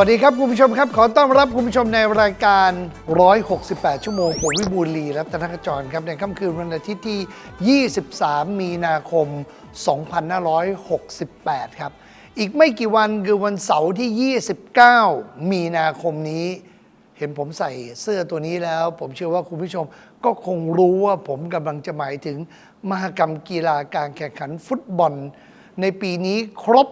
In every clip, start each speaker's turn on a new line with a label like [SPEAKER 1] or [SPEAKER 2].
[SPEAKER 1] วัสดี
[SPEAKER 2] ครับคุณผู้ชมครับ ขอต้อนรับคุณผู้ชมในรายการ 168 ชั่วโมงผมวิบูลลีรัตนกจรครับ ในค่ำคืนวันอาทิตย์ที่ 23 มีนาคม 2568 ครับ อีกไม่กี่วันคือวันเสาร์ที่ 29 มีนาคมนี้ เห็นผมใส่เสื้อตัวนี้แล้ว ผมเชื่อว่าคุณผู้ชมก็คงรู้ว่าผมกำลังจะหมายถึงมหกรรมกีฬาการแข่งขันฟุตบอล ในปีนี้ครบ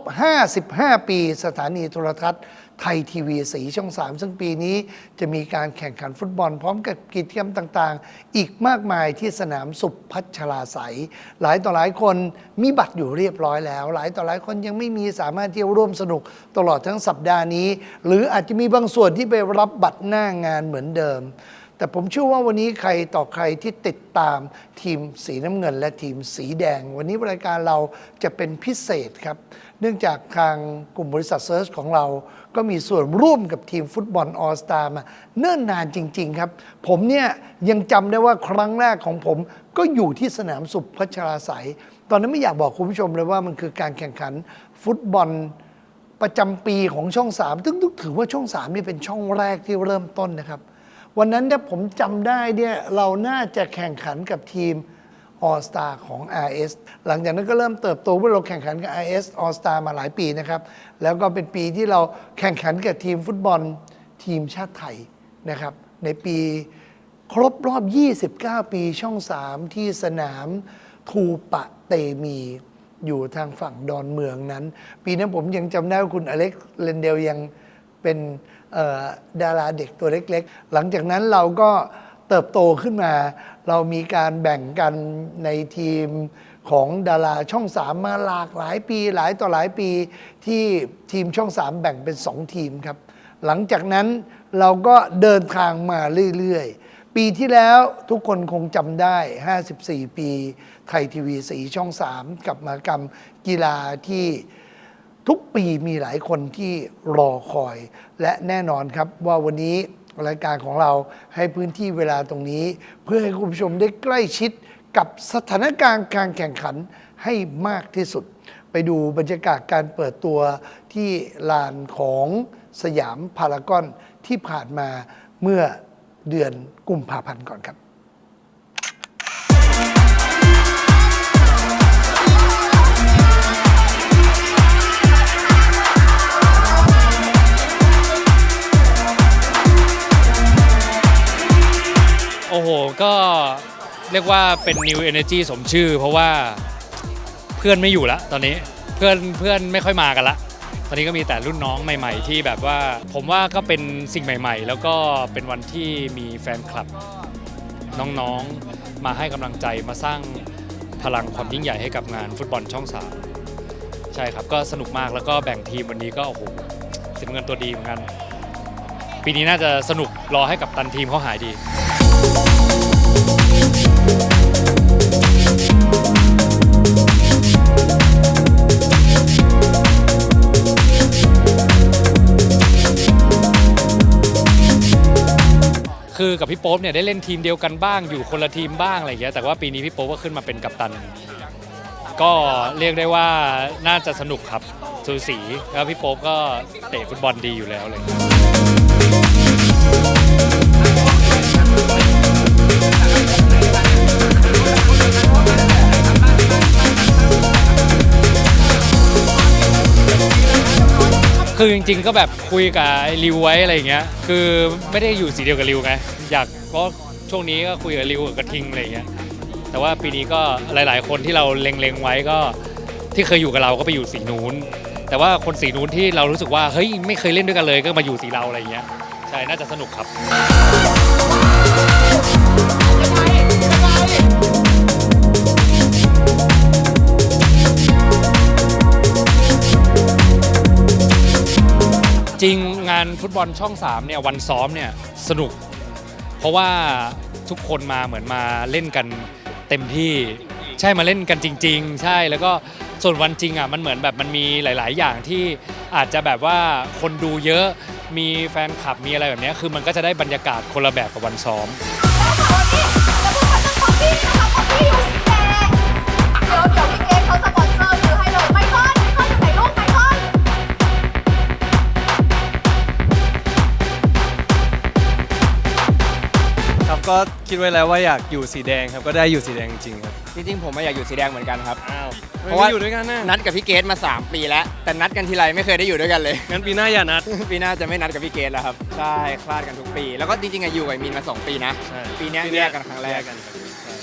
[SPEAKER 2] 55 ปีสถานีโทรทัศน์ไทยทีวีสีช่อง 3 ซึ่งปีนี้จะมีการแข่งขันฟุตบอลพร้อมกับกิจกรรมต่างๆ อีกมากมายที่สนามสุพัชราไสยหลายต่อหลายคนมีบัตรอยู่เรียบร้อยแล้ว หลายต่อหลายคนยังไม่มีสามารถที่จะร่วมสนุกตลอดทั้งสัปดาห์นี้ หรืออาจจะมีบางส่วนที่ไปรับบัตรหน้างานเหมือนเดิม แต่ผมเชื่อว่าวันนี้ใครต่อใครที่ติดตามทีมสีน้ำเงิน และทีมสีแดง วันนี้รายการเราจะเป็นพิเศษครับ เนื่องจากทางกลุ่มบริษัทเซิร์ชของเรา ก็มีส่วนร่วมกับทีมฟุตบอลออสตามาเนิ่นนานจริง ๆ ครับ ผมเนี่ยยังจำได้ว่าครั้งแรกของผมก็อยู่ที่สนามสุพัชราไสยตอนนั้นไม่อยากบอกคุณผู้ชมเลยว่ามันคือการแข่งขันฟุตบอลประจำปีของช่องสามซึ่งถือว่าช่องสามนี่เป็นช่องแรกที่เริ่มต้นนะครับ วันนั้นถ้าผมจำได้เนี่ยเราน่าจะแข่งขันกับทีม All Star ของ RS หลังจากนั้นก็เริ่มเติบโตเมื่อเราแข่งขันกับ RS All Star มาหลายปีนะครับ แล้วก็เป็นปีที่เราแข่งขันกับทีมฟุตบอลทีมชาติไทยนะครับ ในปีครบรอบ 29 ปีช่อง 3 ที่สนามทูปะเตมี อยู่ทางฝั่งดอนเมืองนั้น ปีนั้นผมยังจำได้ว่าคุณอเล็กเลนเดลยัง เป็นดาราเด็กตัวเล็กๆ หลังจากนั้นเราก็เติบโตขึ้นมา เรามีการแบ่งกันในทีมของดาราช่องสามมาหลากหลายปีหลายต่อหลายปีที่ทีมช่องสามแบ่งเป็นสองทีมครับ หลังจากนั้นเราก็เดินทางมาเรื่อยๆ ปีที่แล้วทุกคนคงจำได้ 54 ปี ไทยทีวีสีช่อง 3 กับมหกรรมกีฬาที่ ทุกปีมีหลายคนที่รอคอย และแน่นอนครับว่าวันนี้รายการของเราให้พื้นที่เวลาตรงนี้ เพื่อให้คุณผู้ชมได้ใกล้ชิดกับสถานการณ์การแข่งขันให้มากที่สุด ไปดูบรรยากาศการเปิดตัวที่ลานของสยามพารากอนที่ผ่านมาเมื่อเดือนกุมภาพันธ์ก่อนครับ
[SPEAKER 3] โอ้โห ก็เรียกว่าเป็น New Energy สมชื่อ เพราะว่าเพื่อนไม่อยู่ละตอนนี้เพื่อนเพื่อนไม่ค่อยมากันละ ตอนนี้ก็มีแต่รุ่นน้องใหม่ ๆ ที่แบบว่าผมว่าก็เป็นสิ่งใหม่ ๆ แล้วก็เป็นวันที่มีแฟนคลับน้องๆมาให้กำลังใจมาสร้างพลังความยิ่งใหญ่ให้กับงานฟุตบอลช่องสามใช่ครับก็สนุกมากแล้วก็แบ่งทีมวันนี้ก็โอ้โหสิบเงินตัวดีเหมือนกัน ปีนี้น่าจะสนุกรอให้กับตันทีมเขาหายดี คือกับพี่โป๊ปเนี่ยได้เล่นทีมเดียวกันบ้างอยู่คนละทีมบ้างอะไรอย่างเงี้ยแต่ว่าปีนี้พี่โป๊ปก็ขึ้นมาเป็นกัปตัน ก็เรียกได้ว่าน่าจะสนุกครับสูสีแล้วพี่โป๊ปก็เตะฟุตบอลดีอยู่แล้วเลย คือจริง ๆ ก็แบบคุยกับไอ้ริวไว้อะไรอย่างเงี้ย คือไม่ได้อยู่สีเดียวกับริวไง อยากก็ช่วงนี้ก็คุยกับริวกับกระทิงอะไรอย่างเงี้ย แต่ว่าปีนี้ก็หลาย ๆ คนที่เราเล็งๆไว้ก็ที่เคยอยู่กับเราก็ไปอยู่สีนู้น แต่ว่าคนสีนู้นที่เรารู้สึกว่าเฮ้ยไม่เคยเล่นด้วยกันเลยก็มาอยู่สีเราอะไรอย่างเงี้ย ใช่ น่าจะสนุกครับจ ริงงานฟุตบอลช่อง 3 เนี่ยวันซ้อมเนี่ยสนุก เพราะว่าทุกคนมาเหมือนมาเล่นกันเต็มที่ใช่มาเล่นกันจริง ๆ ใช่แล้วก็ส่วนวันจริงอะมันเหมือนแบบมันมีหลาย ๆ อย่างที่อาจจะแบบว่าคนดูเยอะมีแฟนคลับมีอะไรแบบเนี้ยคือมันก็จะได้บรรยากาศคนละแบบกับวันซ้อม
[SPEAKER 4] เดี๋ยวเดี๋ยวเดเขาส ก็คิ
[SPEAKER 5] ดไว้แล้วว่าอยากอยู่สีแดงครับก็ได้อยู่สีแดงจริงๆครับ
[SPEAKER 6] จริงๆผมอะอยากอยู่สีแดงเหมือนกันครับ
[SPEAKER 5] อ้าว
[SPEAKER 6] เพ
[SPEAKER 5] เพ
[SPEAKER 6] ราะ
[SPEAKER 5] ราะ
[SPEAKER 6] ว่า
[SPEAKER 5] ว่า อยู่ด้วยกันนะ
[SPEAKER 6] นัดกับพี่เกตมา 3 ปีแล้ว แต่นัดกันทีไรไม่เคยได้อยู่ด้วยกันเลย
[SPEAKER 5] งั้นปีหน้าอย่านัด
[SPEAKER 6] ปีหน้าจะไม่นัดกับพี่เกตแล้วครับใช่คลาดกันทุกปี แล้วก็จริงๆอะอยู่กับมีนมา 2 ปีนะ
[SPEAKER 5] ใช่
[SPEAKER 6] ปีเนี้ยแยกกันครั้งแรก
[SPEAKER 5] ยกันครับใช่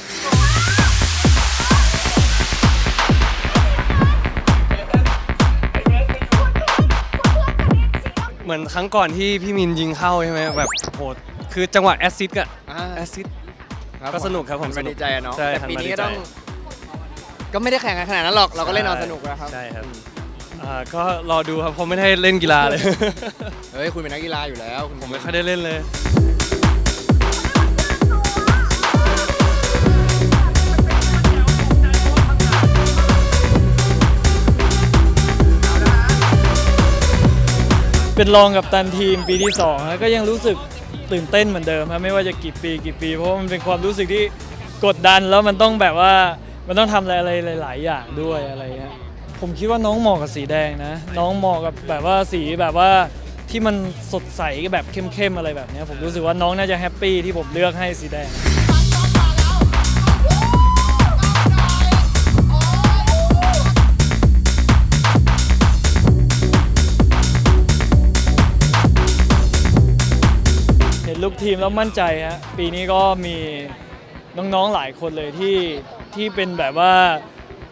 [SPEAKER 5] เหมือนครั้งก่อนที่พี่มินยิงเข้าใช่ไหมแบบโห คือจังหวะแอสซิสต์อะ
[SPEAKER 6] อ่า
[SPEAKER 5] แอสซิสต์
[SPEAKER 6] ครับ
[SPEAKER 5] ก็สนุกครับผม
[SPEAKER 6] หัน
[SPEAKER 5] ส
[SPEAKER 6] มา
[SPEAKER 5] นุก
[SPEAKER 6] ดีใจอะเนาะ
[SPEAKER 5] ใช่
[SPEAKER 6] แต่
[SPEAKER 5] หัน
[SPEAKER 6] ปี
[SPEAKER 5] มา
[SPEAKER 6] นี้
[SPEAKER 5] ดี
[SPEAKER 6] ก็
[SPEAKER 5] ใจ
[SPEAKER 6] ต้องก็ไม่ได้แข่งกันขนาดนั้นหรอกเราก็เล่นเอาสนุกแล้วครับ
[SPEAKER 5] ใช่ครับอ่าก็รอดูครับผมไม่ได้เล่นกีฬาเลย
[SPEAKER 6] เฮ้ยคุณเป็นนักกีฬาอยู่แล้วคุณ
[SPEAKER 5] ผมไม่ค่อยได้เล่นเลย
[SPEAKER 7] เป็นรองกับตันทีมปีที่2แล้วก็ยังรู้สึก ตื่นเต้นเหมือนเดิมครับไม่ว่าจะกี่ปีกี่ปี เพราะว่ามันเป็นความรู้สึกที่กดดันแล้วมันต้องแบบว่ามันต้องทำอะไรหลาย ๆ อย่างด้วยอะไรเงี้ยผมคิดว่าน้องเหมาะกับสีแดงนะ น้องเหมาะกับแบบว่าสีแบบว่าที่มันสดใสแบบเข้มๆอะไรแบบเนี้ยผมรู้สึกว่าน้องน่าจะแฮปปี้ที่ผมเลือกให้สีแดง ทีมแล้วมั่นใจฮะปีนี้ก็มีน้องๆหลายคนเลยที่ที่เป็นแบบว่า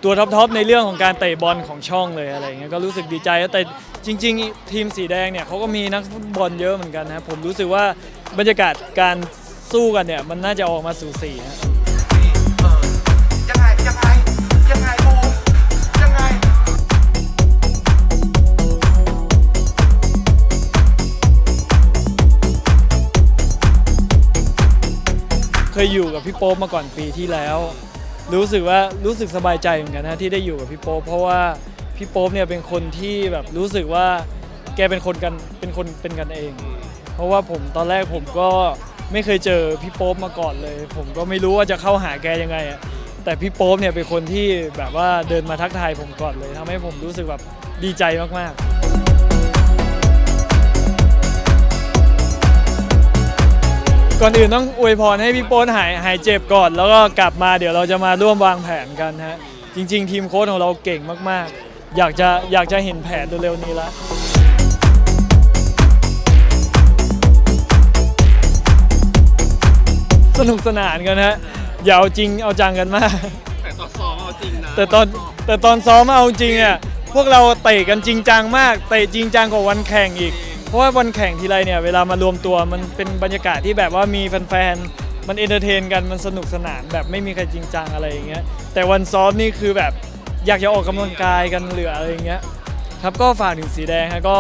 [SPEAKER 7] ตัวท็อปๆในเรื่องของการเตะบอลของช่องเลยอะไรเงี้ยก็รู้สึกดีใจแต่จริง ๆ ทีมสีแดงเนี่ยเขาก็มีนักฟุตบอลเยอะเหมือนกันนะผมรู้สึกว่าบรรยากาศการสู้กันเนี่ยมันน่าจะออกมาสู่สีฮะ
[SPEAKER 8] ย
[SPEAKER 7] อยู่กับพี่โป๊ปมาก่อนปีที่แล้ว รู้สึกว่ารู้สึกสบายใจเหมือนกันนะที่ได้อยู่กับพี่โป๊ปเพราะว่าพี่โป๊ปเนี่ยเป็นคนที่แบบรู้สึกว่าแกเป็นคนกันเป็นคนเป็นกันเอง เพราะว่าผมตอนแรกผมก็ไม่เคยเจอพี่โป๊ปมาก่อนเลย ผมก็ไม่รู้ว่าจะเข้าหาแกยังไงอะแต่พี่โป๊ปเนี่ยเป็นคนที่แบบว่าเดินมาทักทายผมก่อนเลยทำให้ผมรู้สึกแบบดีใจมากๆ ก่อนอื่นต้องอวยพรให้พี่โป๊นหายหายเจ็บก่อน แล้วก็กลับมาเดี๋ยวเราจะมาร่วมวางแผนกันฮะ จริง ๆ ทีมโค้ชของเราเก่งมากๆ อยากจะอยากจะเห็นแผนเร็วๆนี้ละสนุกสนานกันฮะอย่าเอาจริงเอาจังกันมาก แต่ตอนซ้อมเอาจริงนะแต่ตอนแต่ตอนซ้อมเอาจริงอะพวกเราเตะกันจริงจังมากเตะจริงจังกว่าวันแข่งอีก เพราะว่าวันแข่งทีไรเนี่ยเวลามารวมตัวมันเป็นบรรยากาศที่แบบว่ามีแฟนๆ มันเอนเตอร์เทนกันมันสนุกสนานแบบไม่มีใครจริงจังอะไรอย่างเงี้ยแต่วันซ้อมนี่คือแบบอยากจะออกกำลังกายกันเหลืออะไรอย่างเงี้ยครับก็ฝากถึงสีแดงฮะก็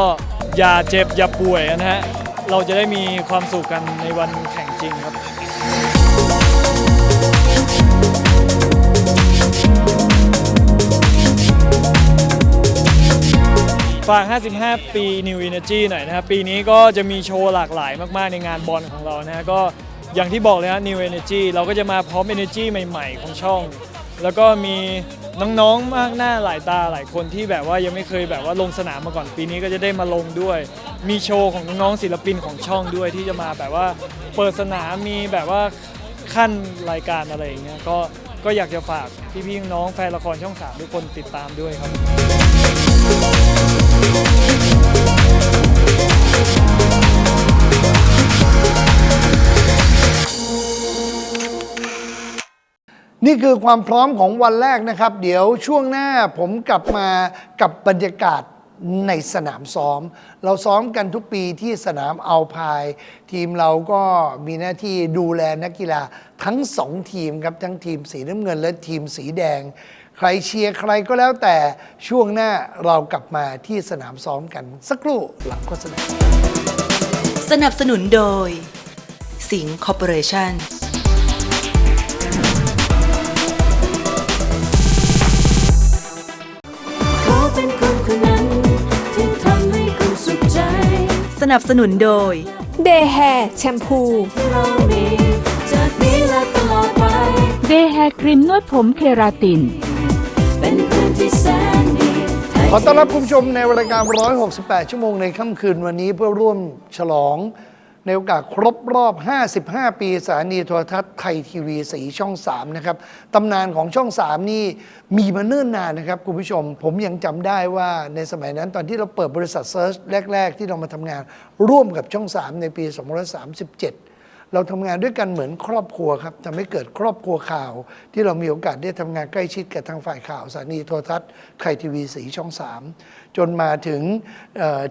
[SPEAKER 7] อย่าเจ็บอย่าป่วยนะฮะเราจะได้มีความสุขกันในวันแข่งจริงครับ ฝาก 55 ปี New Energy หน่อยนะครับ ปีนี้ก็จะมีโชว์หลากหลายมากๆ ในงานบอลของเรานะฮะก็อย่างที่บอกเลยฮะ New Energy เราก็จะมาพร้อม Energy ใหม่ๆ ของช่อง แล้วก็มีน้องๆ มากหน้าหลายตาหลายคนที่แบบว่ายังไม่เคยแบบว่าลงสนามมาก่อนปีนี้ก็จะได้มาลงด้วย มีโชว์ของน้องๆศิลปินของช่องด้วยที่จะมาแบบว่าเปิดสนามมีแบบว่าขั้นรายการอะไรอย่างเงี้ยก็ก็อยากจะฝากพี่ๆน้องแฟนละครช่องสามทุกคนติดตามด้วยครับ
[SPEAKER 2] นี่คือความพร้อมของวันแรกนะครับ เดี๋ยวช่วงหน้าผมกลับมากับบรรยากาศในสนามซ้อม เราซ้อมกันทุกปีที่สนามเอาพาย ทีมเราก็มีหน้าที่ดูแลนักกีฬาทั้งสองทีมครับ ทั้งทีมสีน้ำเงินและทีมสีแดง ใครเชียร์ใครก็แล้วแต่ช่วงหน้าเรากลับมาที่สนามซ้อมกันสักครู่หลังโฆษณา
[SPEAKER 9] สนับสนุนโดย สิงคอร์ปอเรชั่น
[SPEAKER 1] ขอเป็นคนคนนั้นที่ทำให้คุณสุขใจ
[SPEAKER 9] สนับสนุนโดย
[SPEAKER 4] เดย์แฮร์แชมพู
[SPEAKER 1] ที่เรามีจากนี้และตลอดไป
[SPEAKER 10] เดย์แฮร์ครีมนวดผมเคราติน
[SPEAKER 2] ขอต้อนรับคุณผู้ชมในรายการ 168 ชั่วโมงในค่ำคืนวันนี้เพื่อร่วมฉลอง ในโอกาสครบรอบ 55 ปีสถานีโทรทัศน์ไทยทีวีสีช่อง 3 นะครับ ตำนานของช่อง 3 นี่มีมาเนิ่นนานนะครับ คุณผู้ชม ผมยังจำได้ว่าในสมัยนั้นตอนที่เราเปิดบริษัทเซิร์ชแรก ๆ ที่เรามาทำงานร่วมกับช่อง 3 ในปี 2537 เราทำงานด้วยกันเหมือนครอบครัวครับทำให้เกิดครอบครัวข่าว ที่เรามีโอกาสได้ทำงานใกล้ชิดกับทางฝ่ายข่าวสถานีโทรทัศน์ไทยทีวีสีช่อง 3 จนมาถึง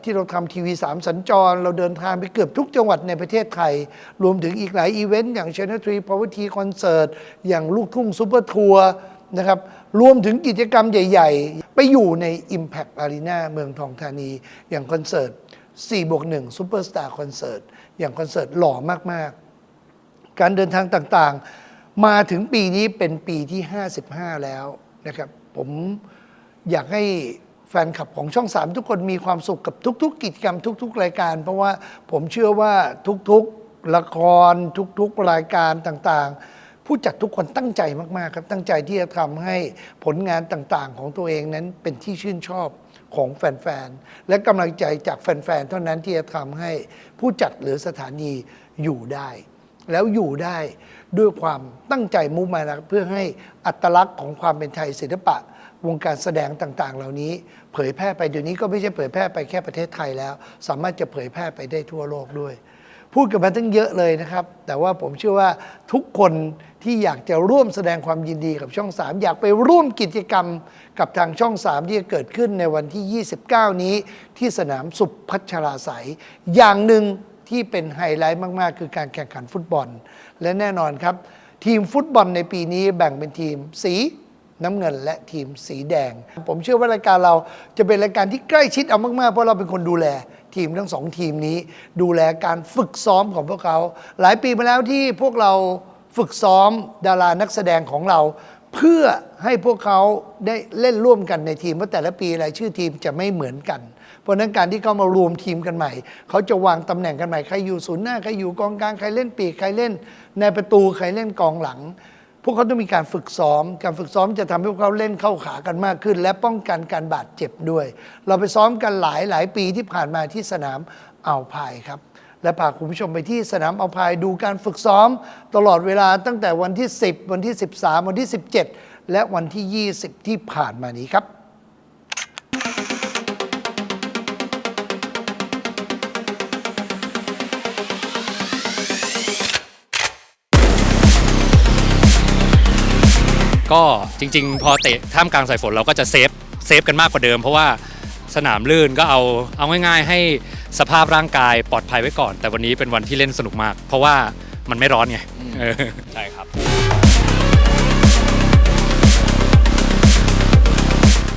[SPEAKER 2] ที่เราทำทีวี3สัญจร เราเดินทางไปเกือบทุกจังหวัดในประเทศไทย รวมถึงอีกหลายอีเวนต์อย่าง Channel 3 Poverty Concert อย่างลูกทุ่งซูเปอร์ทัวร์นะครับรวมถึงกิจกรรมใหญ่ ๆ ไปอยู่ใน Impact Arena เมืองทองธานี อย่างคอนเสิร์ต4บวก1 Superstar Concert อย่างคอนเสิร์ตหล่อมาก ๆ การเดินทางต่างๆ มาถึงปีนี้เป็นปีที่ 55 แล้วนะครับ ผมอยากให้แฟนคลับของช่อง 3 ทุกคนมีความสุขกับทุก ๆ กิจกรรมทุก ๆ รายการ เพราะว่าผมเชื่อว่าทุกๆละคร ทุกๆรายการต่างๆ ผู้จัดทุกคนตั้งใจมากๆครับตั้งใจที่จะทำให้ผลงานต่างๆ ของตัวเองนั้นเป็นที่ชื่นชอบของแฟนๆ และกำลังใจจากแฟนๆ เท่านั้นที่จะทำให้ผู้จัดหรือสถานีอยู่ได้ แล้วอยู่ได้ด้วยความตั้งใจมุ่งมานะเพื่อให้อัตลักษณ์ของความเป็นไทยศิลปะ วงการแสดงต่างๆ เหล่านี้ เผยแพร่ไปเดี๋ยวนี้ก็ไม่ใช่เผยแพร่ไปแค่ประเทศไทยแล้ว สามารถจะเผยแพร่ไปได้ทั่วโลกด้วย พูดกันมาตั้งเยอะเลยนะครับ แต่ว่าผมเชื่อว่าทุกคนที่อยากจะร่วมแสดงความยินดีกับช่อง 3 อยากไปร่วมกิจกรรมกับทางช่อง 3 ที่จะเกิดขึ้นในวันที่ 29 นี้ที่สนามสุพัชราไสยอย่างหนึ่ง ที่เป็นไฮไลท์มาก ๆ คือการแข่งขันฟุตบอล และแน่นอนครับ ทีมฟุตบอลในปีนี้แบ่งเป็นทีมสีน้ำเงินและทีมสีแดง ผมเชื่อว่ารายการเราจะเป็นรายการที่ใกล้ชิดเอามากๆ เพราะเราเป็นคนดูแลทีมทั้งสองทีมนี้ ดูแลการฝึกซ้อมของพวกเขา หลายปีมาแล้วที่พวกเราฝึกซ้อมดารานักแสดงของเรา เพื่อให้พวกเขาได้เล่นร่วมกันในทีมเพราะแต่ละปีรายชื่อทีมจะไม่เหมือนกัน ราะนั้นการที่เขามารวมทีมกันใหม่ เขาจะวางตำแหน่งกันใหม่ ใครอยู่ศูนย์หน้า ใครอยู่กองกลาง ใครเล่นปีก ใครเล่นในประตู ใครเล่นกองหลัง พวกเขาต้องมีการฝึกซ้อม การฝึกซ้อมจะทำให้พวกเขาเล่นเข้าขากันมากขึ้น และป้องกันการบาดเจ็บด้วย เราไปซ้อมกันหลายหลายปีที่ผ่านมาที่สนามอ่าวพายครับและพาคุณผู้ชมไปที่สนามเอาพายดูการฝึกซ้อม ตลอดเวลาตั้งแต่วันที่ 10 วันที่ 13 วันที่ 17 และวันที่ 20 ที่ผ่านมานี้ครับ
[SPEAKER 3] ก็จริง ๆ พอเตะท่ามกลางสายฝนเราก็จะเซฟเซฟกันมากกว่าเดิม เพราะว่าสนามลื่นก็เอาเอาง่ายๆ ให้สภาพร่างกายปลอดภัยไว้ก่อน แต่วันนี้เป็นวันที่เล่นสนุกมาก เพราะว่ามันไม่ร้อนไงเออใช่ครับ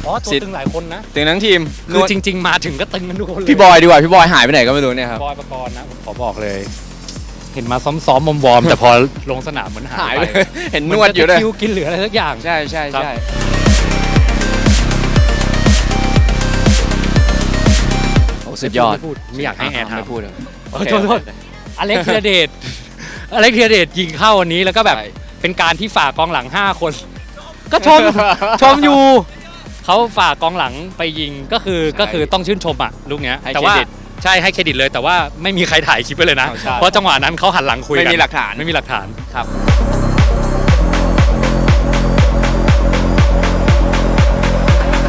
[SPEAKER 3] อ๋อ ตัวตึงหลายคนนะ
[SPEAKER 6] ถึงทั้งทีม
[SPEAKER 3] คือจริง ๆ มาถึงก็ตึงกันทุกคนเลย
[SPEAKER 6] พี่บอยดีกว่าพี่บอยหายไปไหนก็ไม่รู้เนี่ยครับ
[SPEAKER 3] บอยประกรณ์นะผมขอบอกเลย เห็นมาซ้อมๆวอร์มๆแต่พอลงสนามเหมือนหา
[SPEAKER 6] หาย
[SPEAKER 3] ย
[SPEAKER 6] ไป
[SPEAKER 3] ไป
[SPEAKER 6] เห็นนวดอยู่ด้วย
[SPEAKER 3] คิวกินเหลืออะไรสักอย่าง
[SPEAKER 6] ใช่ใช่ใช่โอ้สุดยอด
[SPEAKER 3] ไม่พูดไม่อยากให้แอร์ถาม
[SPEAKER 6] ไม่พูดเลย
[SPEAKER 3] โอ้โทษโทษ อเล็กเทียเดช อเล็กเทียเดชยิงเข้าวันนี้แล้วก็แบบ
[SPEAKER 6] ใช่
[SPEAKER 3] เป็นการที่ฝากกองหลัง 5 คน ก็ชม ชมอยู่ เขาฝากกองหลังไปยิงก็คือก็คือต้องชื่นชมอะลูกเนี้ย
[SPEAKER 6] ให้
[SPEAKER 3] แต่ว่า
[SPEAKER 6] เครดิต
[SPEAKER 3] ใช่ให้เครดิตเลย แต่ว่าไม่มีใครถ่ายคลิปไว้เลยนะ
[SPEAKER 6] ใช่
[SPEAKER 3] เพราะจังหวะนั้นเขาหันหลังคุยกัน
[SPEAKER 6] ไม่มีหลักฐาน
[SPEAKER 3] ไม่มีหลักฐาน
[SPEAKER 6] ครับ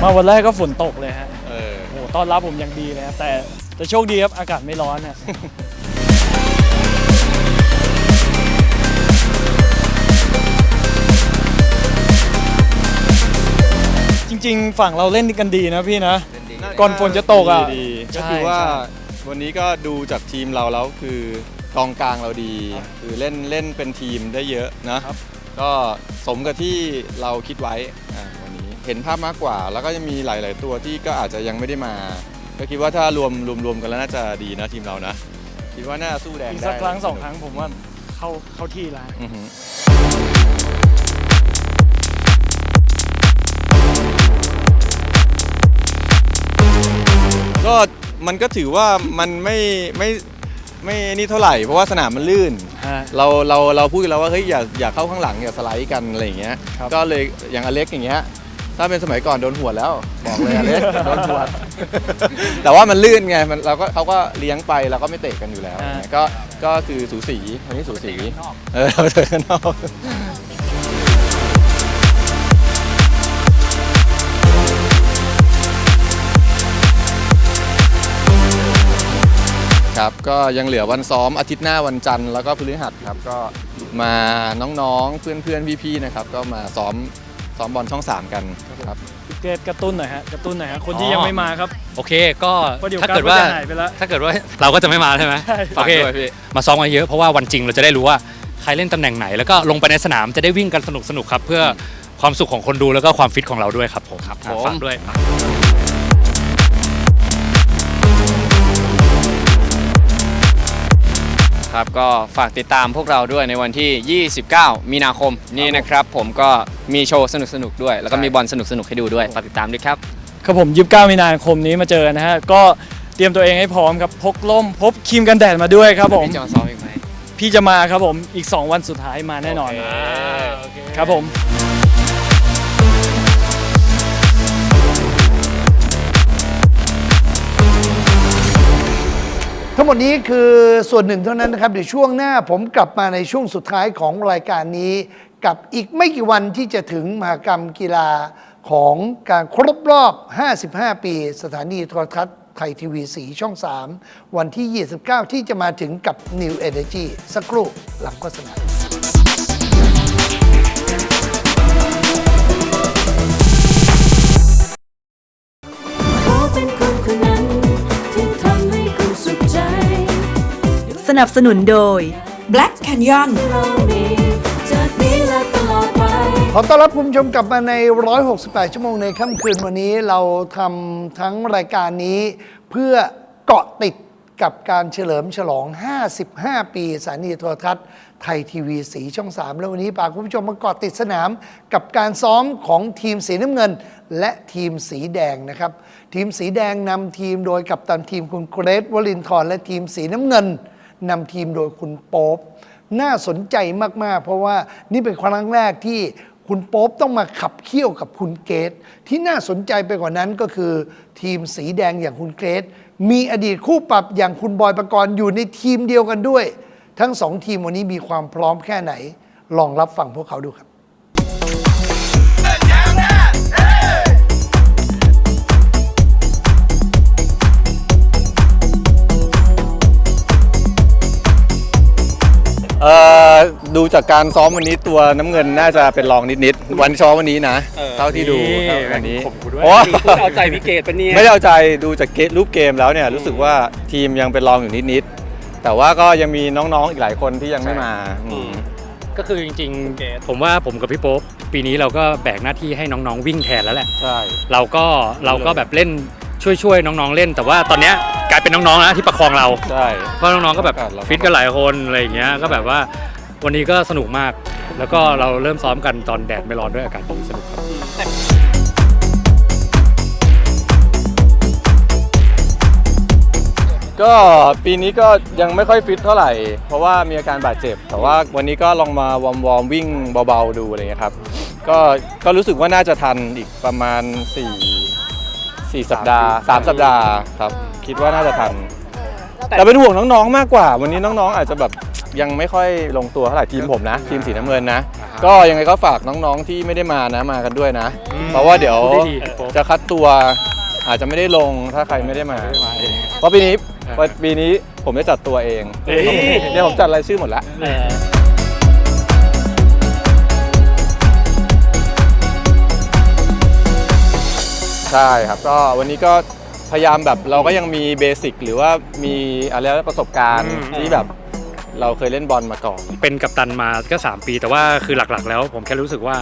[SPEAKER 7] มาวันแรกก็ฝนตกเลยฮะ
[SPEAKER 6] เออ
[SPEAKER 7] โอ้โหต้อนรับผมอย่างดีเลยครับแต่แต่โชคดีครับอากาศไม่ร้อนฮะจริง ๆ ฝั่งเราเล่นกันดีนะพี่นะ ก่อนฝนจะตกอะ
[SPEAKER 11] ดี
[SPEAKER 7] ใช่
[SPEAKER 11] ก็คือว่า
[SPEAKER 7] ใช่
[SPEAKER 11] วันนี้ก็ดูจากทีมเราแล้วคือกองกลางเราดี คือเล่นเล่นเป็นทีมได้เยอะนะก็สมกับที่เราคิดไว้อ่าวันนี้เห็นภาพมากกว่า แล้วก็ยังมีหลาย ๆ ตัวที่ก็อาจจะยังไม่ได้มา ก็คิดว่าถ้ารวมรวมรวมกันแล้วน่าจะดีนะทีมเรานะคิดว่าน่าสู้แดง
[SPEAKER 7] อีก
[SPEAKER 11] ได้
[SPEAKER 7] สักครั้งสองครั้งผมว่าเข้าเข้าที่แล้ว
[SPEAKER 11] ก็มันก็ถือว่ามันไม่ไม่ไม่นี่เท่าไหร่เพราะว่าสนามมันลื่น
[SPEAKER 7] ฮะ
[SPEAKER 11] เราเราเราพูดกันแล้วว่าเฮ้ยอย่าอย่าเข้าข้างหลังอย่าสไลด์กันอะไรอย่างเงี้ย
[SPEAKER 7] ครับ
[SPEAKER 11] ก็เลยอย่างอเล็กอย่างเงี้ยถ้าเป็นสมัยก่อนโดนหัวดแล้วบอกเลยอเล็กโดนหัวด แต่ว่ามันลื่นไงมันเราก็เขาก็เลี้ยงไปเราก็ไม่เตะกันอยู่แล้ว ก็ก็คือสูสีวันนี้สูสีเออเราเตะข้างนอก ครับก็ยังเหลือวันซ้อมอาทิตย์หน้าวันจันทร์แล้วก็พฤหัสครับก็มาน้องๆเพื่อนๆพี่ๆนะครับก็มาซ้อมซ้อมบอลช่อง 3 กันครับ
[SPEAKER 7] พี่เกรดกระตุ้นหน่อยฮะกระตุ้นหน่อยฮะคนที่ยังไม่มาครับ
[SPEAKER 3] โอเคก็
[SPEAKER 7] เพราะเดี๋ยว
[SPEAKER 3] ถ้าเกิดว่า
[SPEAKER 7] การก็จะหายไปแล้ว
[SPEAKER 3] ถ้าเกิดว่าเราก็จะไม่มาใช่ไหม
[SPEAKER 7] ใช่
[SPEAKER 3] โอเค
[SPEAKER 11] ฝากด้วยพี่
[SPEAKER 3] มาซ้อมกันเยอะเพราะว่าวันจริงเราจะได้รู้ว่าใครเล่นตำแหน่งไหน แล้วก็ลงไปในสนามจะได้วิ่งกันสนุกสนุกๆครับ เพื่อความสุขของคนดูแล้วก็ความฟิตของเราด้วยครับผมครับ
[SPEAKER 6] ผม
[SPEAKER 3] ฝากด้วย
[SPEAKER 6] ครับ ก็ฝากติดตามพวกเราด้วยในวันที่ 29 มีนาคมนี้นะครับ ผมก็มีโชว์สนุกๆด้วย แล้วก็มีบอลสนุกๆให้ดูด้วยฝากติดตามด้วยครับ
[SPEAKER 7] ครับผม29มีนาคมนี้มาเจอกันนะฮะ ก็เตรียมตัวเองให้พร้อมครับพกล่มพกครีมกันแดดมาด้วยครับผม
[SPEAKER 6] พี่จะมาซ้อมอีกไหม
[SPEAKER 7] พี่จะมาครับผมอีก 2 วันสุดท้ายมาแน่นอน ครับผม
[SPEAKER 2] ทั้งหมดนี้คือส่วนหนึ่งเท่านั้นนะครับเดี๋ยวช่วงหน้าผมกลับมาในช่วงสุดท้ายของรายการนี้ กับอีกไม่กี่วันที่จะถึงมหกรรมกีฬาของการครบรอบ 55 ปี สถานีโทรทัศน์ไทยทีวีสีช่อง 3 วันที่ 29 ที่จะมาถึงกับ New Energy สักครู่หลังโฆษณา
[SPEAKER 1] นั
[SPEAKER 9] บสนุนโดย Black Canyon
[SPEAKER 1] เรามีจากนี้และตลอดไป
[SPEAKER 2] ขอต้อนรับคุณผู้ชมกลับมาใน 168 ชั่วโมงในค่ำคืนวันนี้เราทำทั้งรายการนี้ เพื่อเกาะติดกับการเฉลิมฉลอง 55 ปีสถานีโทรทัศน์ไทยทีวีสีช่อง 3 แล้ววันนี้พาคุณผู้ชมมาเกาะติดสนามกับการซ้อมของทีมสีน้ำเงิน และทีมสีแดงนะครับ ทีมสีแดงนำทีมโดยกัปตันทีมคุณเกรทวลินทร์และทีมสีน้ำเงิน นำทีมโดยคุณโป๊ปน่าสนใจมาก ๆ เพราะว่านี่เป็นครั้งแรกที่คุณโป๊ปต้องมาขับเคี่ยวกับคุณเกตที่น่าสนใจไปกว่านั้นก็คือ ทีมสีแดงอย่างคุณเกรทมีอดีตคู่ปรับอย่างคุณบอยประกรณ์อยู่ในทีมเดียวกันด้วย ทั้งสองทีมวันนี้มีความพร้อมแค่ไหน ลองรับฟังพวกเขาดูครับ
[SPEAKER 11] เอ่อดูจากการซ้อมวันนี้ตัวน้ำเงินน่าจะเป็นรองนิดๆวันซ้อมวันนี้นะเท่าที่ดูเท่าวันนี้เพราะว่า
[SPEAKER 6] เอาใจพี่เกดปะเนี่ย
[SPEAKER 11] ไม่ได้เอาใจดูจากเกมรูปเกมแล้วเนี่ยรู้สึกว่าทีมยังเป็นรองอยู่นิดๆแต่ว่าก็ยังมีน้องๆอีกหลายคนที่ยังไม่มาอืม
[SPEAKER 3] ก็คือจริงๆ ผมว่าผมกับพี่โป๊ปปีนี้เราก็แบกหน้าที่ให้น้องๆวิ่งแทนแล้วแหละ
[SPEAKER 11] ใช่
[SPEAKER 3] เราก็เราก็แบบเล่น ช่วยๆน้องๆเล่น แต่ว่าตอนเนี้ยกลายเป็นน้องๆนะที่ประคองเรา
[SPEAKER 11] ใช่
[SPEAKER 3] เพราะน้องๆก็แบบ
[SPEAKER 11] เราก็
[SPEAKER 3] ฟิตกันหลายคนอะไรอย่างเงี้ยก็แบบว่าวันนี้ก็สนุกมาก แล้วก็เราเริ่มซ้อมกันตอนแดดไม่ร้อนด้วยอากาศดีสนุกครับ
[SPEAKER 11] ก็ปีนี้ก็ยังไม่ค่อยฟิตเท่าไหร่ เพราะว่ามีอาการบาดเจ็บ แต่ว่าวันนี้ก็ลองมาวอร์มวอร์มวิ่งเบาๆดูอะไรเงี้ยครับ ก็ก็รู้สึกว่าน่าจะทันอีกประมาณ4 4 สัปดาห์ 3 สัปดาห์ครับ คิดว่าน่าจะทันแต่เป็นห่วงน้องๆมากกว่า วันนี้น้องๆอาจจะแบบยังไม่ค่อยลงตัวเท่าไหร่ทีมผมนะ ทีมสีน้ำเงินนะ ก็ยังไงก็ฝากน้องๆที่ไม่ได้มานะมากันด้วยนะ เพราะว่าเดี๋ยว
[SPEAKER 3] พูดได้ดีพี่โป๊ป
[SPEAKER 11] จะคัดตัวอาจจะไม่ได้ลงถ้าใครไม่ได้มา เพราะปีนี้ปีนี้ผมจะจัดตัวเอง
[SPEAKER 3] เฮ้ย
[SPEAKER 11] เนี่ยผมจัดรายชื่อหมดแล้ว ใช่ครับก็วันนี้ก็พยายามแบบเราก็ยังมีเบสิกหรือว่ามีอะไรนะประสบการณ์
[SPEAKER 3] อืม
[SPEAKER 11] ที่แบบเราเคยเล่นบอลมาก่อน
[SPEAKER 3] เป็นกัปตันมาก็ 3 ปี แต่ว่าคือหลักๆ แล้ว ผมแค่รู้สึกว่า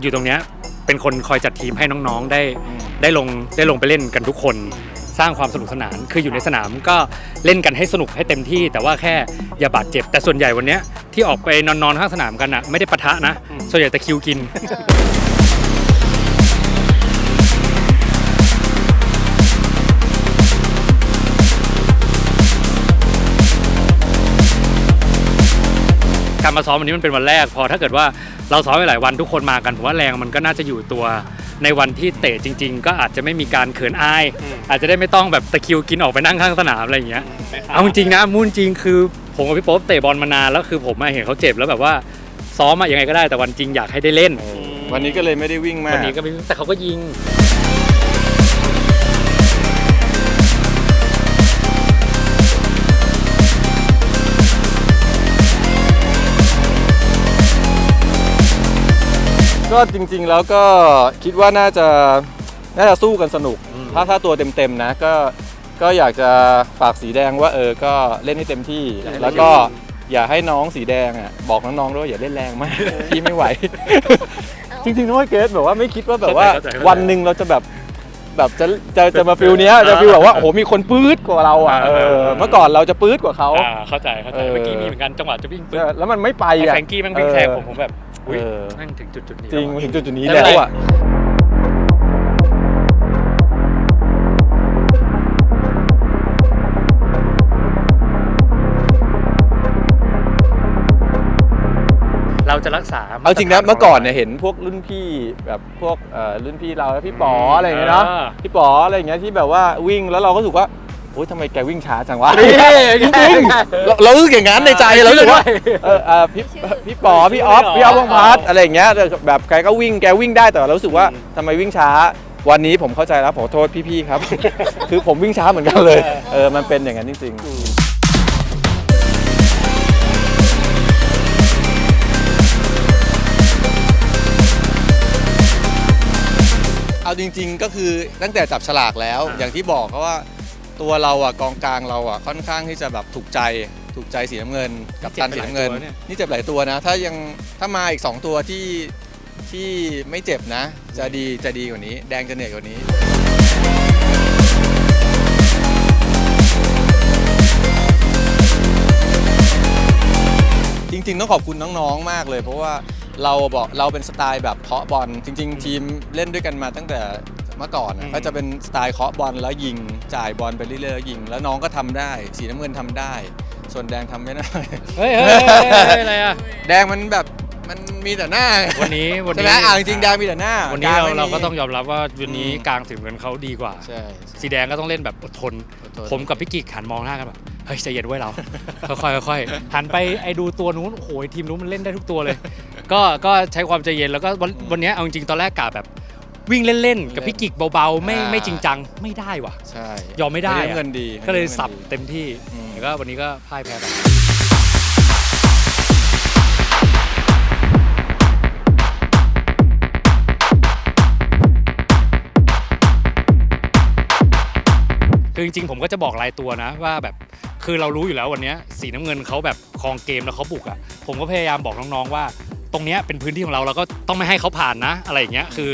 [SPEAKER 3] อยู่ตรงเนี้ยเป็นคนคอยจัดทีมให้น้องๆได้
[SPEAKER 11] อืม
[SPEAKER 3] ได้ลงได้ลงไปเล่นกันทุกคน สร้างความสนุกสนาน คืออยู่ในสนามก็เล่นกันให้สนุกให้เต็มที่ แต่ว่าแค่อย่าบาดเจ็บ แต่ส่วนใหญ่วันเนี้ยที่ออกไปนอนๆข้างสนามกันอะไม่ได้ปะทะนะ ส่วนใหญ่ตะคริวกิน การมาซ้อมวันนี้มันเป็นวันแรก พอถ้าเกิดว่าเราซ้อมไปหลายวันทุกคนมากันผมว่าแรงมันก็น่าจะอยู่ตัวในวันที่เตะจริง ๆ ก็อาจจะไม่มีการเขินอาย อาจจะได้ไม่ต้องแบบตะคริวกินออกไปนั่งข้างสนามอะไรอย่างเงี้ยเอาจริงๆนะมุ่นจริงคือผมกับพี่โป๊ปเตะบอลมานานแล้วคือผมมาเห็นเขาเจ็บแล้วแบบว่าซ้อมอะยังไงก็ได้แต่วันจริงอยากให้ได้เล่น
[SPEAKER 11] วันนี้ก็เลยไม่ได้วิ่งมาก
[SPEAKER 3] วันนี้ก็ไม่แต่เขาก็ยิง
[SPEAKER 11] ก็จริงๆแล้วก็คิดว่าน่าจะน่าจะสู้กันสนุก ถ้าถ้าตัวเต็มๆนะก็ก็อยากจะฝากสีแดงว่าเออก็เล่นให้เต็มที่ แล้วก็อย่าให้น้องสีแดงอะบอกน้องๆด้วยอย่าเล่นแรงมากพี่ไม่ไหว จริงๆน้อยเกสแบบว่าไม่คิดว่าแบบว่า
[SPEAKER 3] เข้าใจเข้าใจ
[SPEAKER 11] วันหนึ่งเราจะแบบแบบจะจะจะมาฟิลเนี้ยจะฟิลแบบว่าโอ้โหมีคนปื๊ดกว่าเราอะเออเมื่อก่อนเราจะปื๊ดกว่าเขา
[SPEAKER 3] อ่าเข้าใจเข้าใจ
[SPEAKER 11] เออ
[SPEAKER 3] เมื่อกี้มีเหมือนกันจังหวะจะวิ่งปึ๊บ
[SPEAKER 11] แล้วมันไม่ไป
[SPEAKER 3] ไอ้
[SPEAKER 11] อะ
[SPEAKER 3] แฟรงกี้แม่งวิ่งแซงผมผมแบบ อุ้ย
[SPEAKER 11] เออ
[SPEAKER 3] แม่งถึงจุดจุดๆนี้
[SPEAKER 11] จริง
[SPEAKER 3] แล้วอะ
[SPEAKER 11] ถึงจุดจุดๆนี้
[SPEAKER 3] ไม่เป็
[SPEAKER 11] แล้
[SPEAKER 3] นไร
[SPEAKER 11] วอะ
[SPEAKER 3] เราจะรักษา
[SPEAKER 11] เอาจริงนะเมื่อก่อนเนี่ยเห็นพวกรุ่นพี่แบบพวกเอ่อรุ่นพี่เราแล้วพี่ป๋ออะไรอย่างเงี้ยเนาะ
[SPEAKER 3] อ่า
[SPEAKER 11] พี่ป๋ออะไรอย่างเงี้ยที่แบบว่าวิ่งแล้วเราก็รู้สึกว่าโอ้ยทำไมแกวิ่งช้าจังวะ
[SPEAKER 3] นี่
[SPEAKER 11] จริงจริงๆเราเรารู้สึกอย่างนั้นในใจเรารู้สึกว่าเออเออพี่พี่ป๋อพี่ออฟพี่ออฟวงศ์พัฒน์อะไรอย่างเงี้ยแบบแกก็วิ่งแกวิ่งได้แต่เรารู้สึกว่าทำไมวิ่งช้า วันนี้ผมเข้าใจแล้วขอโทษพี่ๆครับ คือผมวิ่งช้าเหมือนกันเลยเออมันเป็นอย่างนั้นจริงๆ เอาจริง ๆ ก็คือตั้งแต่จับฉลากแล้ว อย่างที่บอกก็ว่า ตัวเราอะกองกลางเราอะค่อนข้างที่จะแบบถูกใจถูกใจสีน้ำเงิน กับตันสีน้ำเงิน นี่เจ็บหลายตัวนะ ถ้ายังถ้ามาอีก 2 ตัวที่ที่ไม่เจ็บนะ จะดีจะดีกว่านี้ แดงจะเหนื่อยกว่านี้จริงๆต้องขอบคุณน้องๆ มากเลย เพราะว่าเราบอกเราเป็นสไตล์แบบเคาะบอลจริง ๆ ทีมเล่นด้วยกันมาตั้งแต่ เมื่อก่อนนะก็จะเป็นสไตล์เคาะบอลแล้วยิงจ่ายบอลไปเรื่อยๆแล้วยิง แล้วน้องก็ทำได้ สีน้ำเงินทำได้ ส่วนแดงทำไม่ได้
[SPEAKER 3] เฮ้ยเฮ้ยเฮ้ยเฮ้ยอะไรอะ
[SPEAKER 11] แดงมันแบบมันมีแต่หน้า
[SPEAKER 3] วันนี้วัน
[SPEAKER 11] ใช่
[SPEAKER 3] นี้
[SPEAKER 11] ไหมอ่าจริงๆแดงมีแต่หน้า
[SPEAKER 3] วันนี้เรา
[SPEAKER 11] ลไม่มี
[SPEAKER 3] เราก็ต้องยอมรับว่าวันนี้
[SPEAKER 11] อืม
[SPEAKER 3] กลางถึงเงินเขาดีกว่า
[SPEAKER 11] ใช่
[SPEAKER 3] สีแดงก็ต้องเล่นแบบอดทน
[SPEAKER 11] อดทน
[SPEAKER 3] ผมกับพี่กิกหันมองหน้ากันแบบเฮ้ยใจเย็นไว้ยเรา ค่อยๆค่อยๆหันไปไอ้ดูตัวนู้นโอ้โหทีมนู้นมันเล่นได้ทุกตัวเลย ก็ก็ใช้ความใจเย็นแล้วก็วันวันนี้เอาจริงๆตอนแรกกะแบบ วิ่งเล่นๆ กับพี่กิกเบาๆ ไม่
[SPEAKER 11] อ่า
[SPEAKER 3] ไม่จริงจังไม่ได้ว่ะ
[SPEAKER 11] ใช่
[SPEAKER 3] ยอมไม่ได้
[SPEAKER 11] วัน
[SPEAKER 3] อะ
[SPEAKER 11] นี้น้ำเงินดี
[SPEAKER 3] ก็เลย
[SPEAKER 11] วันนี้น้ำงิน
[SPEAKER 3] สับ
[SPEAKER 11] ดี
[SPEAKER 3] เต็มที่
[SPEAKER 11] อืม
[SPEAKER 3] แต่ก็วันนี้ก็พ่ายแพ้ไปคือจริงๆ ผมก็จะบอกรายตัวนะว่าแบบคือเรารู้อยู่แล้ววันเนี้ยสีน้ำเงินเขาแบบครองเกมแล้วเขาบุกอะผมก็พยายามบอกน้องๆว่า ตรงเนี้ยเป็นพื้นที่ของเราเราก็ต้องไม่ให้เขาผ่านนะ อะไรอย่างเงี้ยคือ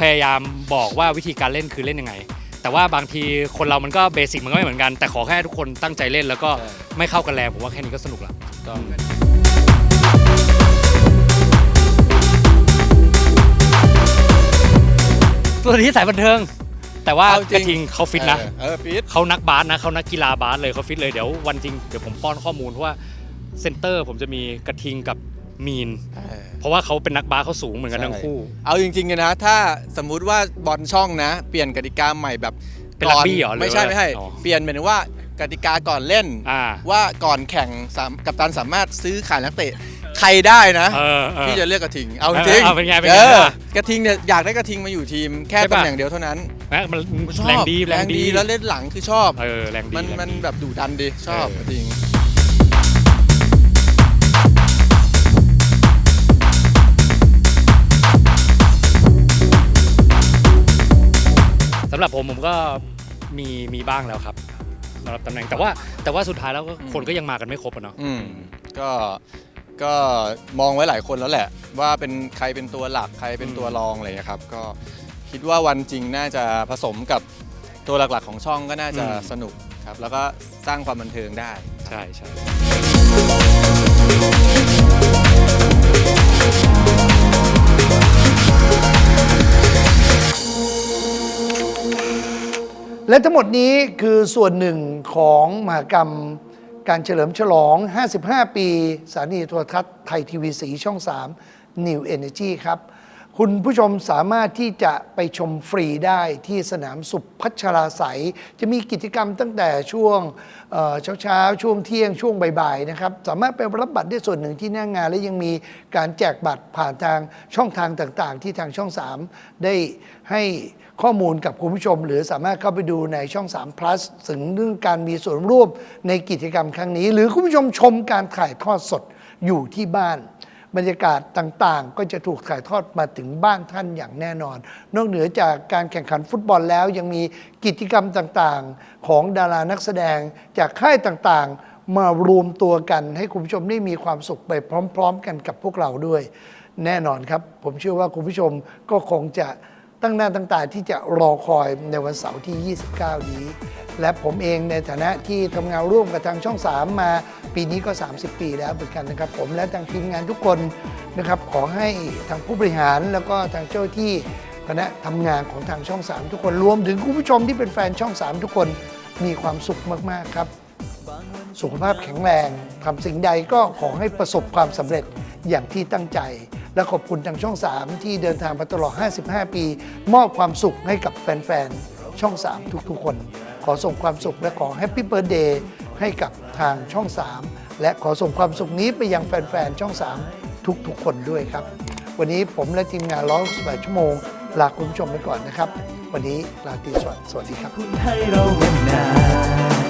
[SPEAKER 3] พยายามบอกว่าวิธีการเล่นคือเล่นยังไง แต่ว่าบางทีคนเรามันก็เบสิกมันก็ไม่เหมือนกัน แต่ขอแค่ทุกคนตั้งใจเล่นแล้วก็ไม่เข้ากันแรงผมว่าแค่นี้ก็สนุกละ ตัวนี้สายบันเทิง แต่ว่า
[SPEAKER 11] เอาจริง
[SPEAKER 3] กระทิงเขาฟิตนะ
[SPEAKER 11] เออเออฟิต
[SPEAKER 3] เขานักบาสนะเขานักกีฬาบาสเลยเขาฟิตเลยเดี๋ยววันจริงเดี๋ยวผมป้อนข้อมูลเพราะว่าเซนเตอร์ผมจะมีกระทิงกับ มีน เพราะว่าเขาเป็นนักบาสเขาสูงเหมือนกันทั้งคู่
[SPEAKER 11] เอาจริงๆเลยนะ ถ้าสมมุติว่าบอลช่องนะ เปลี่ยนกติกาใหม่แบบ
[SPEAKER 3] เป็น
[SPEAKER 11] ก่
[SPEAKER 3] รักบี้เหรอหรือ
[SPEAKER 11] ไม่ใช่
[SPEAKER 3] ว่า
[SPEAKER 11] ไม่ใช่
[SPEAKER 3] อ๋อ
[SPEAKER 11] เปลี่ยนเป็นว่ากติกาก่อนเล่น
[SPEAKER 3] อ่า
[SPEAKER 11] ว่าก่อนแข่งสามกัปตันสามารถซื้อขายนักเตะใครได้นะ
[SPEAKER 3] เออเออ
[SPEAKER 11] พี่จะเลือกกระทิง เอาจ
[SPEAKER 3] เออ
[SPEAKER 11] ริง
[SPEAKER 3] เอาเป็นไงเป็นไง
[SPEAKER 11] ออ
[SPEAKER 3] ล่ะ
[SPEAKER 11] กระทิงเนี่ยอยากได้กระทิงมาอยู่ทีมแค่
[SPEAKER 3] ใช่ปะ
[SPEAKER 11] ตำแหน่งเดียวเท่านั้น
[SPEAKER 3] แม่มัน
[SPEAKER 11] ชอบ
[SPEAKER 3] แรงดี
[SPEAKER 11] แรงดีแล้วเล่นหลังคือชอบ
[SPEAKER 3] เออแรงดี
[SPEAKER 11] มัน
[SPEAKER 3] แรง
[SPEAKER 11] มัน
[SPEAKER 3] ดี
[SPEAKER 11] แบบดุดันดีชอบ
[SPEAKER 3] เออ
[SPEAKER 11] กระทิงำ
[SPEAKER 3] หรับผมผมก็มีมีบ้างแล้วครับสำหรับตำแหน่งแต่ว่าแต่ว่าสุดท้ายแล้วก็คนก็ยังมากันไม่ครบอะเนาะ
[SPEAKER 11] อืมก็ก็มองไว้หลายคนแล้วแหละ ว่าเป็นใครเป็นตัวหลักใครเป็นตัวรองอะไรอย่างเงี้ยครับ ก็คิดว่าวันจริงน่าจะผสมกับตัวหลักๆของช่องก็น่าจะ
[SPEAKER 3] อืม
[SPEAKER 11] สนุกครับ แล้วก็สร้างความบันเทิงได้
[SPEAKER 3] ใช่ใช่
[SPEAKER 2] และทั้งหมดนี้คือส่วนหนึ่งของมหกรรมการเฉลิมฉลอง 55 ปีสถานีโทรทัศน์ไทยทีวีสีช่อง 3 New Energy ครับ คุณผู้ชมสามารถที่จะไปชมฟรีได้ที่สนามสุพัชราไสยจะมีกิจกรรมตั้งแต่ช่วงเช้าเช้าช่วงเที่ยงช่วงบ่ายๆนะครับ สามารถไปรับบัตรได้ส่วนหนึ่งที่หน้างงาน และยังมีการแจกบัตรผ่านทางช่องทางต่างๆ ที่ทางช่อง 3 ได้ให้ ข้อมูลกับคุณผู้ชม หรือสามารถเข้าไปดูในช่อง 3 plus ถึงเรื่องการมีส่วนร่วมในกิจกรรมครั้งนี้ หรือคุณผู้ชมชมการถ่ายทอดสดอยู่ที่บ้าน บรรยากาศต่างๆ ก็จะถูกถ่ายทอดมาถึงบ้านท่านอย่างแน่นอน นอกเหนือจากการแข่งขันฟุตบอลแล้วยังมีกิจกรรมต่างๆ ของดารานักแสดงจากค่ายต่างๆ มารวมตัวกันให้คุณผู้ชมได้มีความสุขไปพร้อม ๆ กันกับพวกเราด้วย แน่นอนครับ ผมเชื่อว่าคุณผู้ชมก็คงจะ ตั้งหน้าตั้งตาที่จะรอคอยในวันเสาร์ที่ 29 นี้ และผมเองในฐานะที่ทำงานร่วมกับทางช่อง 3 มาปีนี้ก็ 30 ปีแล้วเหมือนกันนะครับ ผมและทางทีมงานทุกคนนะครับขอให้ทางผู้บริหารแล้วก็ทางเจ้าที่คณะทำงานของทางช่อง 3 ทุกคนรวมถึงคุณผู้ชมที่เป็นแฟนช่อง 3 ทุกคนมีความสุขมาก ๆ ครับ สุขภาพแข็งแรงทำสิ่งใดก็ขอให้ประสบความสำเร็จอย่างที่ตั้งใจ และขอบคุณทางช่อง 3 ที่เดินทางมาตลอด 55 ปี มอบความสุขให้กับแฟนๆ ช่อง 3 ทุกๆ คน ขอส่งความสุขและขอแฮปปี้เบิร์ดเดย์ให้กับทางช่อง 3 และขอส่งความสุขนี้ไปยังแฟนๆ ช่อง 3 ทุกๆ คนด้วยครับ วันนี้ผมและทีมงาน168ชั่วโมง ลาคุณผู้ชมไปก่อนนะครับ วันนี้ลาตรีสวัสดิ์สวัสดีครับ
[SPEAKER 12] ให้เรามานาน